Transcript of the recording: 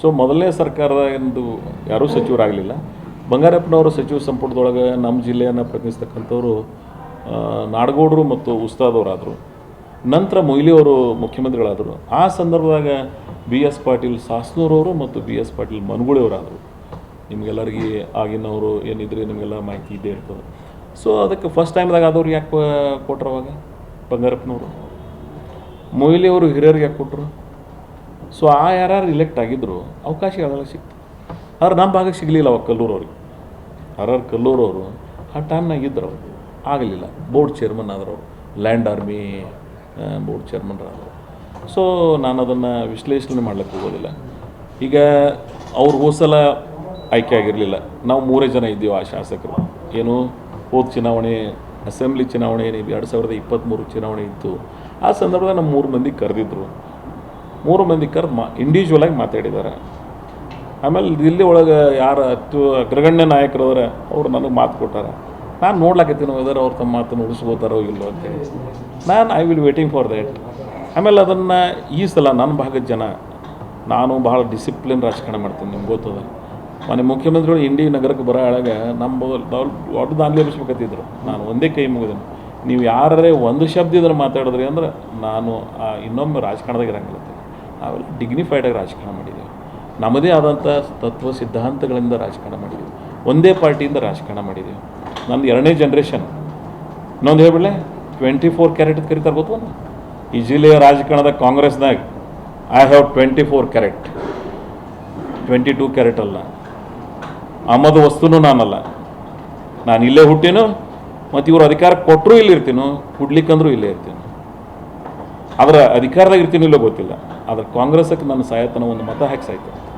So ಮೊದಲನೇ ಸರ್ಕಾರದ ಎಂದು ಯಾರೂ ಸಚಿವರಾಗಲಿಲ್ಲ. ಬಂಗಾರಪ್ಪನವರು ಸಚಿವ ಸಂಪುಟದೊಳಗೆ ನಮ್ಮ ಜಿಲ್ಲೆಯನ್ನು ಪ್ರತಿನಿಧಿಸ್ತಕ್ಕಂಥವ್ರು ನಾಡಗೌಡರು ಮತ್ತು ಉಸ್ತಾದವರಾದರು. ನಂತರ ಮೊಯ್ಲಿಯವರು ಮುಖ್ಯಮಂತ್ರಿಗಳಾದರು. ಆ ಸಂದರ್ಭದಾಗ ಬಿ ಎಸ್ ಪಾಟೀಲ್ ಸಾಸ್ನೂರವರು ಮತ್ತು ಬಿ ಎಸ್ ಪಾಟೀಲ್ ಮನ್ಗುಳಿಯವರಾದರು. ನಿಮಗೆಲ್ಲರಿಗೆ ಆಗಿನವರು ಏನಿದ್ರೆ ನಿಮಗೆಲ್ಲ ಮಾಹಿತಿ ಇದ್ದೇ ಇರ್ತದೆ. ಸೊ ಅದಕ್ಕೆ ಫಸ್ಟ್ ಟೈಮ್ದಾಗ ಆದವ್ರು ಯಾಕೆ ಕೊಟ್ರು ಅವಾಗ? ಬಂಗಾರಪ್ಪನವರು. ಮೊಯ್ಲಿಯವರು ಹಿರಿಯರಿಗೆ ಯಾಕೆ ಕೊಟ್ಟರು ಸೊ ಆ ಯಾರು ಇಲೆಕ್ಟ್ ಆಗಿದ್ದರು ಅವಕಾಶ ಯಾವ್ದಾಗ ಸಿಕ್ತು. ಆದ್ರೆ ನಮ್ಮ ಭಾಗಕ್ಕೆ ಸಿಗಲಿಲ್ಲ ಅವಾಗ ಕಲ್ಲೂರವ್ರಿಗೆ ಯಾರ್ಯಾರು ಕಲ್ಲೂರವರು ಆ ಟೈಮ್ನಾಗ ಇದ್ದರು ಅವ್ರು. ಆಗಲಿಲ್ಲ. ಬೋರ್ಡ್ ಚೇರ್ಮನ್ ಆದರು ಅವರು. ಲ್ಯಾಂಡ್ ಆರ್ಮಿ ಬೋರ್ಡ್ ಚೇರ್ಮನ್ರಾದರು ಸೊ ನಾನು ಅದನ್ನು ವಿಶ್ಲೇಷಣೆ ಮಾಡ್ಲಿಕ್ಕೆ ಹೋಗೋದಿಲ್ಲ. ಈಗ ಅವ್ರು ಹೋದ ಸಲ ಆಯ್ಕೆ ಆಗಿರಲಿಲ್ಲ. ನಾವು ಮೂರೇ ಜನ ಇದ್ದೀವಿ ಆ ಶಾಸಕರು. ಏನು, ಹೋದ ಚುನಾವಣೆ ಅಸೆಂಬ್ಲಿ ಚುನಾವಣೆ ಎರಡು ಸಾವಿರದ ಇಪ್ಪತ್ತ್ಮೂರು ಚುನಾವಣೆ ಇತ್ತು. ಆ ಸಂದರ್ಭದಲ್ಲಿ ನಮ್ಮ ಮೂರು ಮಂದಿ ಕರೆದಿದ್ರು. ಮೂರು ಮಂದಿ ಕರೆದು ಮಾ ಇಂಡಿವಿಜುವಲ್ ಆಗಿ ಮಾತಾಡಿದ್ದಾರೆ. ಆಮೇಲೆ ದಿಲ್ಲಿ ಒಳಗೆ ಯಾರು ಅತ್ಯು ಅಗ್ರಗಣ್ಯ ನಾಯಕರವ್ರೆ ಅವ್ರು ನನಗೆ ಮಾತು ಕೊಟ್ಟಾರೆ. ನಾನು ನೋಡ್ಲಾಕತ್ತೀನಿ ವೆದರ್ ಅವ್ರು ತಮ್ಮ ಮಾತನ್ನು ಉಳಿಸ್ಕೋತಾರೋ ಇಲ್ಲೋ ಅಂತೇಳಿ ನಾನು I will waiting for that ಆಮೇಲೆ ಅದನ್ನು ಈ ಸಲ ನನ್ನ ಭಾಗದ ಜನ, ನಾನು ಭಾಳ ಡಿಸಿಪ್ಲಿನ್ ರಾಜಕಾರಣ ಮಾಡ್ತೀನಿ, ನಿಮ್ಗೆ ಗೊತ್ತದ. ಮನೆ ಮುಖ್ಯಮಂತ್ರಿಗಳು ಇಂಡಿ ನಗರಕ್ಕೆ ಬರೋ ಒಳಗೆ ನಮ್ಮ ದೊಡ್ಡ ದಾನ್ಲಿ ಎಬ್ಬಿಸ್ಬೇಕತ್ತಿದ್ರು ನಾನು ಒಂದೇ ಕೈ ಮುಗಿದೇನೆ. ನೀವು ಯಾರೇ ಒಂದು ಶಬ್ದ ಇದ್ರೆ ಮಾತಾಡಿದ್ರಿ ಅಂದ್ರೆ ನಾನು ಇನ್ನೊಮ್ಮೆ ರಾಜಕಾರಣದಾಗ ಇರಂಗಿಲ್ಲ. ನಾವೆಲ್ಲ ಡಿಗ್ನಿಫೈಡಾಗಿ ರಾಜಕಾರಣ ಮಾಡಿದ್ದೀವಿ ನಮ್ಮದೇ ಆದಂಥ ತತ್ವ, ಸಿದ್ಧಾಂತಗಳಿಂದ ರಾಜಕಾರಣ ಮಾಡಿದ್ದೀವಿ ಒಂದೇ ಪಾರ್ಟಿಯಿಂದ ರಾಜಕಾರಣ ಮಾಡಿದ್ದೀವಿ ನಂದು ಎರಡನೇ ಜನ್ರೇಷನ್ ಇನ್ನೊಂದು ಹೇಳ್ಬಿಡ್ಲೆ ಟ್ವೆಂಟಿ ಫೋರ್ ಕ್ಯಾರೆಟ್ ಕರಿತಾರೆ ಗೊತ್ತು ಈ ಜಿಲ್ಲೆಯ ರಾಜಕಾರಣದ ಕಾಂಗ್ರೆಸ್ನಾಗ I have twenty four carat twenty two carat ಅಲ್ಲ. ಆಮದು ವಸ್ತುನೂ ನಾನಲ್ಲ. ನಾನು ಇಲ್ಲೇ ಹುಟ್ಟಿನು ಮತ್ತು ಇವರು ಅಧಿಕಾರ ಕೊಟ್ಟರು ಇಲ್ಲಿರ್ತೀನೋ ಹುಡ್ಲಿಕ್ಕಂದ್ರೂ ಇಲ್ಲೇ ಇರ್ತೀನಿ. ಅದರ ಅಧಿಕಾರದಾಗ ಇರ್ತೀನಿ ಇಲ್ಲೋ ಗೊತ್ತಿಲ್ಲ. ಆದರೆ ಕಾಂಗ್ರೆಸ್ಗೆ ನನ್ನ ಸಾಯತನ ಒಂದು ಮತ ಹಾಕಿ ಸಾಯ್ತು.